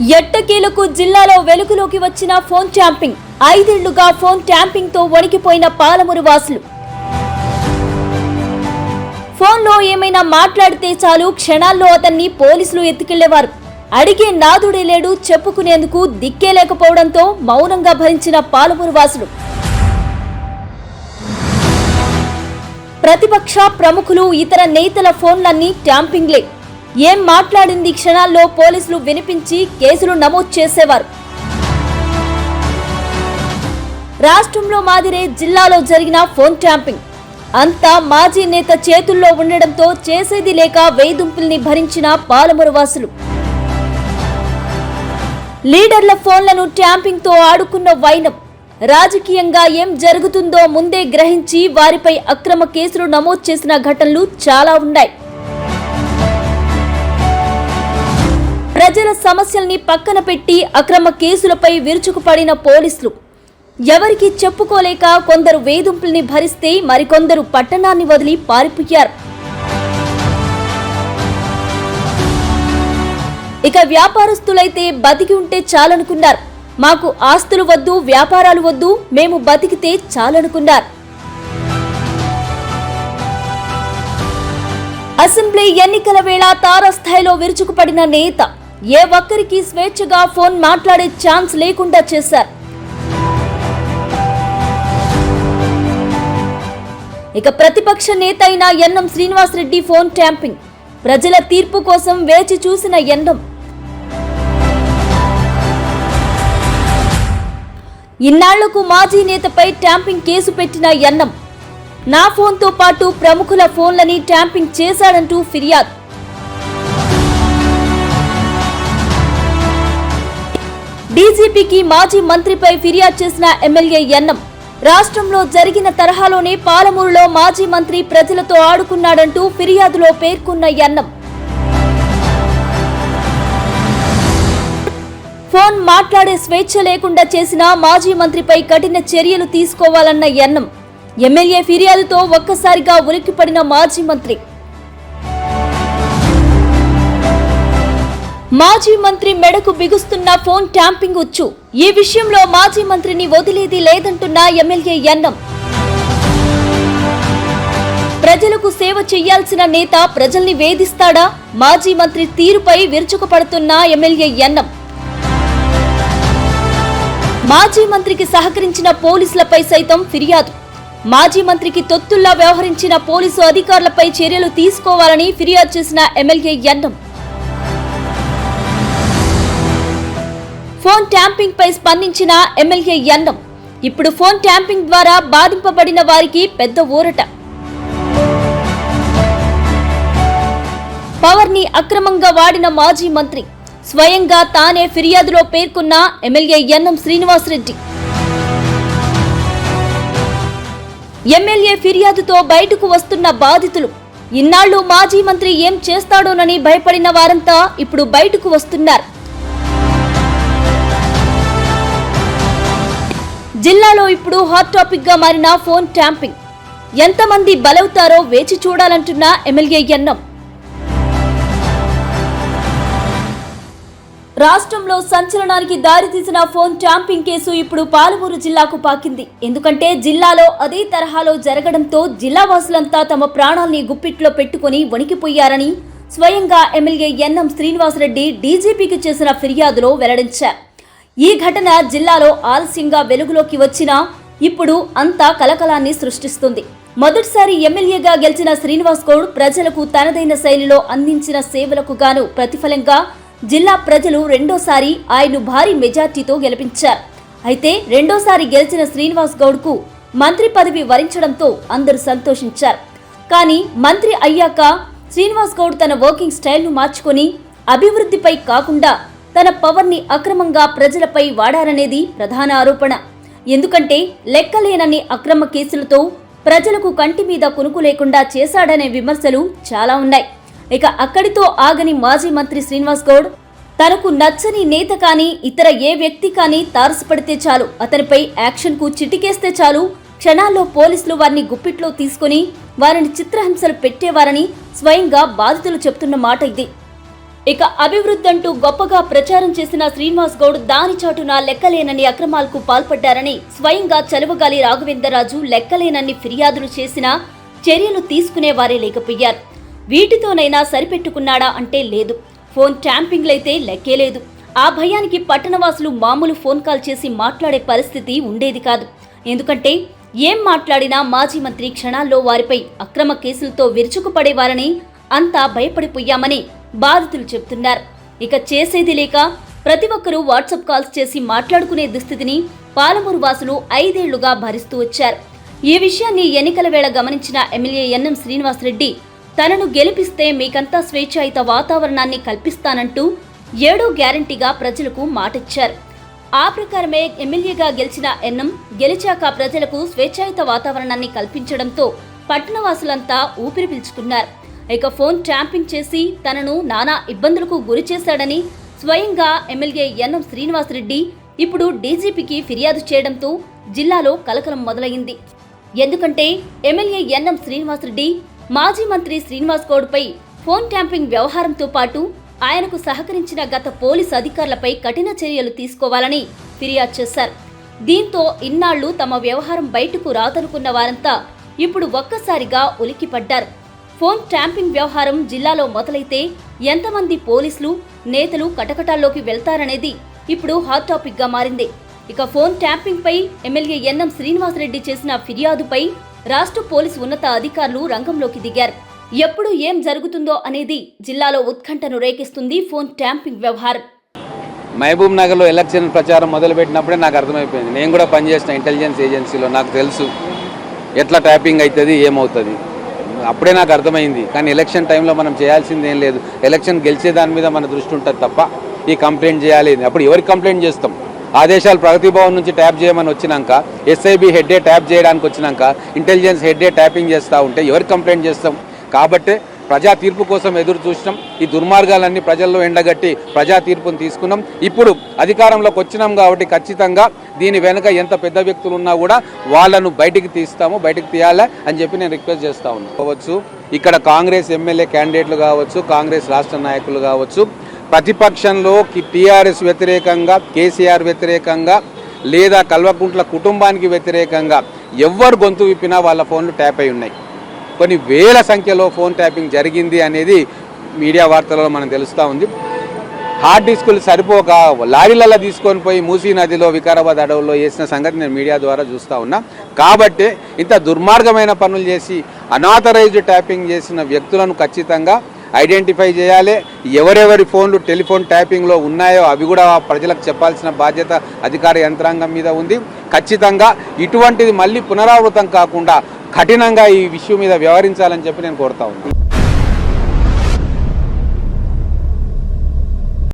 ఎట్టకేలకు జిల్లాలో వెలుగులోకి వచ్చిన ఫోన్ ట్యాంపింగ్. ఐదేళ్ళుగా ఫోన్ ట్యాంపింగ్తో వణికిపోయిన పాలమూరు వాసులు. ఫోన్లో ఏమైనా మాట్లాడితే చాలు క్షణాల్లో అతన్ని పోలీసులు ఎత్తుకెళ్ళేవారు. అడిగే నాదుడే లేడు చెప్పుకునేందుకు దిక్కే లేకపోవడంతో మౌనంగా భరించిన పాలమూరు వాసులు. ప్రతిపక్ష ప్రముఖులు ఇతర నేతల ఫోన్లన్నీ ట్యాంపింగ్లే. ఏం మాట్లాడింది క్షణాల్లో పోలీసులు వినిపించి కేసులు నమోదు చేసేవారు. రాష్ట్రంలో మాదిరే జిల్లాలో జరిగిన ఫోన్ ట్యాంపింగ్. అంతా మాజీ నేత చేతుల్లో ఉండడంతో చేసేది లేక వేధింపుల్ని భరించిన పాలమూరు వాసులు. లీడర్ల ఫోన్లను ట్యాంపింగ్తో ఆడుకున్న వైనం. రాజకీయంగా ఏం జరుగుతుందో ముందే గ్రహించి వారిపై అక్రమ కేసులు నమోదు చేసిన ఘటనలు చాలా ఉన్నాయి. ప్రజల సమస్యల్ని పక్కన పెట్టి అక్రమ కేసులపై విరుచుకుపడిన పోలీసులు. ఎవరికి చెప్పుకోలేక కొందరు వేధింపుల్ని భరిస్తే మరికొందరు పట్టణాన్ని వదిలి పారిపోయారు. ఇక వ్యాపారస్తులైతే బతికి ఉంటే చాలనుకున్నారు. మాకు ఆస్తులు వద్దు వ్యాపారాలు వద్దు మేము బతికితే చాలనుకున్నారు. అసెంబ్లీ ఎన్నికల వేళ తారస్థాయిలో విరుచుకుపడిన నేత ఏ ఒక్కరికి స్వేచ్ఛగా ఫోన్ మాట్లాడే ఛాన్స్ లేకుండా చేశారు. ఇక ప్రతిపక్ష నేత అయిన ఎన్నం శ్రీనివాసరెడ్డి ఫోన్ ట్యాంపింగ్. ప్రజల తీర్పు కోసం వేచి చూసిన ఎన్నం ఇన్నాళ్ళకు మాజీ నేతపై ట్యాంపింగ్ కేసు పెట్టిన ఎన్నం నా ఫోన్తో పాటు ప్రముఖుల ఫోన్లని ట్యాంపింగ్ చేశాడంటూ ఫిర్యాదు. డీజీపీకి మాజీ మంత్రిపై ఫిర్యాదు చేసిన ఎమ్మెల్యే ఎన్నం. రాష్ట్రంలో జరిగిన తరహాలోనే పాలమూరులో మాజీ మంత్రి ప్రజలతో ఆడుకున్నాడంటూ ఫిర్యాదులో పేర్కొన్న ఎన్నం. ఫోన్ మాట్లాడే స్వేచ్ఛ లేకుండా చేసిన మాజీ మంత్రిపై కఠిన చర్యలు తీసుకోవాలన్న ఎన్నం. ఎమ్మెల్యే ఫిర్యాదుతో ఒక్కసారిగా ఉలిక్కిపడిన మాజీ మంత్రి. మాజీ మంత్రి మెడకు బిగుస్తున్న ఫోన్ ట్యాంపింగ్ వచ్చు ఈ విషయంలో మాజీ మంత్రిని వదిలేది లేదంటున్న ఎమ్మెల్యే ఎన్నం. ప్రజలకు సేవ చేయాల్సిన నేత ప్రజల్ని వేధిస్తాడా? మాజీ మంత్రి తీరుపై విరుచుకుపడుతున్న ఎమ్మెల్యే ఎన్నం. మాజీ మంత్రికి సహకరించిన పోలీసులపై సైతం ఫిర్యాదు. మాజీ మంత్రికి తొత్తుల్లా వ్యవహరించిన పోలీసు అధికారులపై చర్యలు తీసుకోవాలని ఫిర్యాదు చేసిన ఎమ్మెల్యే ఎన్నం. ఫోన్ ట్యాంపింగ్ పై స్పందించిన ఎమ్మెల్యే యన్నం ఇప్పుడు ఫోన్ ట్యాంపింగ్ ద్వారా బాధింపబడిన వారికి పెద్ద ఊరట. పవర్ని అక్రమంగా వాడిన మాజీ మంత్రి. స్వయంగా తానే ఫిర్యాదులో పేర్కొన్న ఎమ్మెల్యే యన్నం శ్రీనివాసరెడ్డి. ఎమ్మెల్యే ఫిర్యాదుతో బయటకు వస్తున్న బాధితులు. ఇన్నాళ్ళు మాజీ మంత్రి ఏం చేస్తాడోనని భయపడిన వారంతా ఇప్పుడు బయటకు వస్తున్నారు. జిల్లాలో ఇప్పుడు హాట్ టాపిక్గా మారిన ఫోన్ ట్యాంపింగ్. ఎంతమంది బలవుతారో వేచి చూడాలంటున్న ఎమ్మెల్యే ఎన్నం. రాష్ట్రంలో సంచలనానికి దారితీసిన ఫోన్ ట్యాంపింగ్ కేసు ఇప్పుడు పాలమూరు జిల్లాకు పాకింది. ఎందుకంటే జిల్లాలో అదే తరహాలో జరగడంతో జిల్లావాసులంతా తమ ప్రాణాల్ని గుప్పిట్లో పెట్టుకుని వణికిపోయారని స్వయంగా ఎమ్మెల్యే ఎన్ఎం శ్రీనివాసరెడ్డి డీజీపీకి చేసిన ఫిర్యాదులో వెల్లడించారు. ఈ ఘటన జిల్లాలో ఆలస్యంగా వెలుగులోకి వచ్చినా ఇప్పుడు అంతా కలకలాన్ని సృష్టిస్తుంది. మొదటిసారి ఎమ్మెల్యేగా గెలిచిన శ్రీనివాస్ గౌడ్ ప్రజలకు తనదైన శైలిలో అందించిన సేవలకు గాను ప్రతిఫలంగా జిల్లా ప్రజలు రెండోసారి ఆయన్ను భారీ మెజార్టీతో గెలిపించారు. అయితే రెండోసారి గెలిచిన శ్రీనివాస్ గౌడ్కు మంత్రి పదవి వరించడంతో అందరూ సంతోషించారు. కానీ మంత్రి అయ్యాక శ్రీనివాస్ గౌడ్ తన వర్కింగ్ స్టైల్ను మార్చుకొని అభివృద్ధిపై కాకుండా తన పవర్ని అక్రమంగా ప్రజలపై వాడారనేది ప్రధాన ఆరోపణ. ఎందుకంటే లెక్కలేనన్ని అక్రమ కేసులతో ప్రజలకు కంటి మీద కునుకు లేకుండా చేశాడనే విమర్శలు చాలా ఉన్నాయి. ఇక అక్కడితో ఆగని మాజీ మంత్రి శ్రీనివాస్ గౌడ్ తనకు నచ్చని నేత కానీ ఇతర ఏ వ్యక్తి కానీ తారసపడితే చాలు. అతనిపై యాక్షన్కు చిటికేస్తే చాలు. క్షణాల్లో పోలీసులు వారిని గుప్పిట్లో తీసుకుని వారిని చిత్రహింసలు పెట్టేవారని స్వయంగా బాధితులు చెప్తున్న మాట ఇది. ఇక అభివృద్ధి అంటూ గొప్పగా ప్రచారం చేసిన శ్రీనివాస్ గౌడ్ దాని చాటున లెక్కలేనని అక్రమాలకు పాల్పడ్డారని స్వయంగా చలువగాలి రాఘవేంద్రరాజు లెక్కలేనన్ని ఫిర్యాదులు చేసినా చర్యలు తీసుకునేవారే లేకపోయారు. వీటితోనైనా సరిపెట్టుకున్నాడా అంటే లేదు. ఫోన్ ట్యాంపింగ్లైతే లెక్కే లేదు. ఆ భయానికి పట్టణవాసులు మామూలు ఫోన్ కాల్ చేసి మాట్లాడే పరిస్థితి ఉండేది కాదు. ఎందుకంటే ఏం మాట్లాడినా మాజీ మంత్రి క్షణాల్లో వారిపై అక్రమ కేసులతో విరుచుకుపడేవారని అంతా భయపడిపోయామని బాధితులు చెబుతున్నారు. ఇక చేసేది లేక ప్రతి ఒక్కరూ వాట్సాప్ కాల్స్ చేసి మాట్లాడుకునే దుస్థితిని పాలమూరు వాసులు ఐదేళ్ళుగా భరిస్తూ వచ్చారు. ఈ విషయాన్ని ఎన్నికల వేళ గమనించిన ఎమ్మెల్యే ఎన్ఎం శ్రీనివాసరెడ్డి తనను గెలిపిస్తే మీకంతా స్వేచ్ఛాయుత వాతావరణాన్ని కల్పిస్తానంటూ ఏడో గ్యారంటీగా ప్రజలకు మాటిచ్చారు. ఆ ప్రకారమే ఎమ్మెల్యేగా గెలిచిన ఎన్ఎం గెలిచాక ప్రజలకు స్వేచ్ఛాయుత వాతావరణాన్ని కల్పించడంతో పట్టణవాసులంతా ఊపిరి పీల్చుకున్నారు. ఇక ఫోన్ ట్యాంపింగ్ చేసి తనను నానా ఇబ్బందులకు గురి చేశాడని స్వయంగా ఎమ్మెల్యే ఎన్ఎం శ్రీనివాసరెడ్డి ఇప్పుడు డీజీపీకి ఫిర్యాదు చేయడంతో జిల్లాలో కలకలం మొదలైంది. ఎందుకంటే ఎమ్మెల్యే ఎన్ఎం శ్రీనివాసరెడ్డి మాజీ మంత్రి శ్రీనివాస్ గౌడ్పై ఫోన్ ట్యాంపింగ్ వ్యవహారంతో పాటు ఆయనకు సహకరించిన గత పోలీసు అధికారులపై కఠిన చర్యలు తీసుకోవాలని ఫిర్యాదు చేశారు. దీంతో ఇన్నాళ్ళు తమ వ్యవహారం బయటకు రాదనుకున్న వారంతా ఇప్పుడు ఒక్కసారిగా ఉలిక్కిపడ్డారు. ఫోన్ ట్యాంపింగ్ వ్యవహారం జిల్లాలో మొదలైతే ఎంతమంది పోలీసులు నేతలు కటకటాల్లోకి వెళ్తారనేది ఇప్పుడు హాట్ టాపిక్గా మారింది. ఇక ఫోన్ ట్యాంపింగ్ పై ఎమ్మెల్యే ఎన్ఎం శ్రీనివాసరెడ్డి చేసిన ఫిర్యాదుపై రాష్ట్ర పోలీసు ఉన్నత అధికారులు రంగంలోకి దిగారు. ఎప్పుడు ఏం జరుగుతుందో అనేది జిల్లాలో ఉత్కంఠను రేకిస్తుంది ఫోన్ ట్యాంపింగ్ వ్యవహారం. మహబూబ్ నగర్లో ఎలక్షన్ ప్రచారం మొదలుపెట్టినప్పుడే నాకు అర్థమైపోయింది. నేను కూడా పనిచేసిన ఇంటెలిజెన్స్ ఏజెన్సీలో నాకు తెలుసు ఎట్లా ట్యాపింగ్ అవుతుంది ఏమవుతుంది. అప్పుడే నాకు అర్థమైంది. కానీ ఎలక్షన్ టైంలో మనం చేయాల్సింది ఏం లేదు. ఎలక్షన్ గెలిచే దాని మీద మన దృష్టి ఉంటుంది తప్ప ఈ కంప్లైంట్ చేయాలి అప్పుడు ఎవరికి కంప్లైంట్ చేస్తాం? ఆదేశాలు ప్రగతి భవన్ నుంచి ట్యాప్ చేయమని వచ్చినాక ఎస్ఐబి హెడ్డే ట్యాప్ చేయడానికి వచ్చినాక ఇంటెలిజెన్స్ హెడ్డే ట్యాపింగ్ చేస్తూ ఉంటే ఎవరికి కంప్లైంట్ చేస్తాం? కాబట్టి ప్రజా తీర్పు కోసం ఎదురు చూసినాం. ఈ దుర్మార్గాలన్నీ ప్రజల్లో ఎండగట్టి ప్రజా తీర్పును తీసుకున్నాం. ఇప్పుడు అధికారంలోకి వచ్చినాం కాబట్టి ఖచ్చితంగా దీని వెనుక ఎంత పెద్ద వ్యక్తులు ఉన్నా కూడా వాళ్ళను బయటికి తీస్తాము బయటికి తీయాలి అని చెప్పి నేను రిక్వెస్ట్ చేస్తా ఉన్నాను కావచ్చు ఇక్కడ కాంగ్రెస్ ఎమ్మెల్యే క్యాండిడేట్లు కావచ్చు కాంగ్రెస్ రాష్ట్ర నాయకులు కావచ్చు ప్రతిపక్షంలో టీఆర్ఎస్ వ్యతిరేకంగా కేసీఆర్ వ్యతిరేకంగా లేదా కల్వకుంట్ల కుటుంబానికి వ్యతిరేకంగా ఎవ్వరు గొంతు విప్పినా వాళ్ళ ఫోన్లు ట్యాప్ అయి ఉన్నాయి. కొన్ని వేల సంఖ్యలో ఫోన్ ట్యాపింగ్ జరిగింది అనేది మీడియా వార్తలలో మనం తెలుస్తూ ఉంది. హార్డ్ డిస్కులు సరిపోక లారీలలో తీసుకొని పోయి మూసీ నదిలో వికారాబాద్ అడవుల్లో వేసిన సంగతి నేను మీడియా ద్వారా చూస్తూ ఉన్నా. కాబట్టి ఇంత దుర్మార్గమైన పనులు చేసి అనాథరైజ్డ్ ట్యాపింగ్ చేసిన వ్యక్తులను ఖచ్చితంగా ఐడెంటిఫై చేయాలి. ఎవరెవరి ఫోన్లు టెలిఫోన్ ట్యాపింగ్లో ఉన్నాయో అవి కూడా ప్రజలకు చెప్పాల్సిన బాధ్యత అధికార యంత్రాంగం మీద ఉంది. ఖచ్చితంగా ఇటువంటిది మళ్ళీ పునరావృతం కాకుండా కఠినంగా ఈ విషయం మీద వ్యవహరించాలని చెప్పి నేను కోరుతా ఉన్నాను.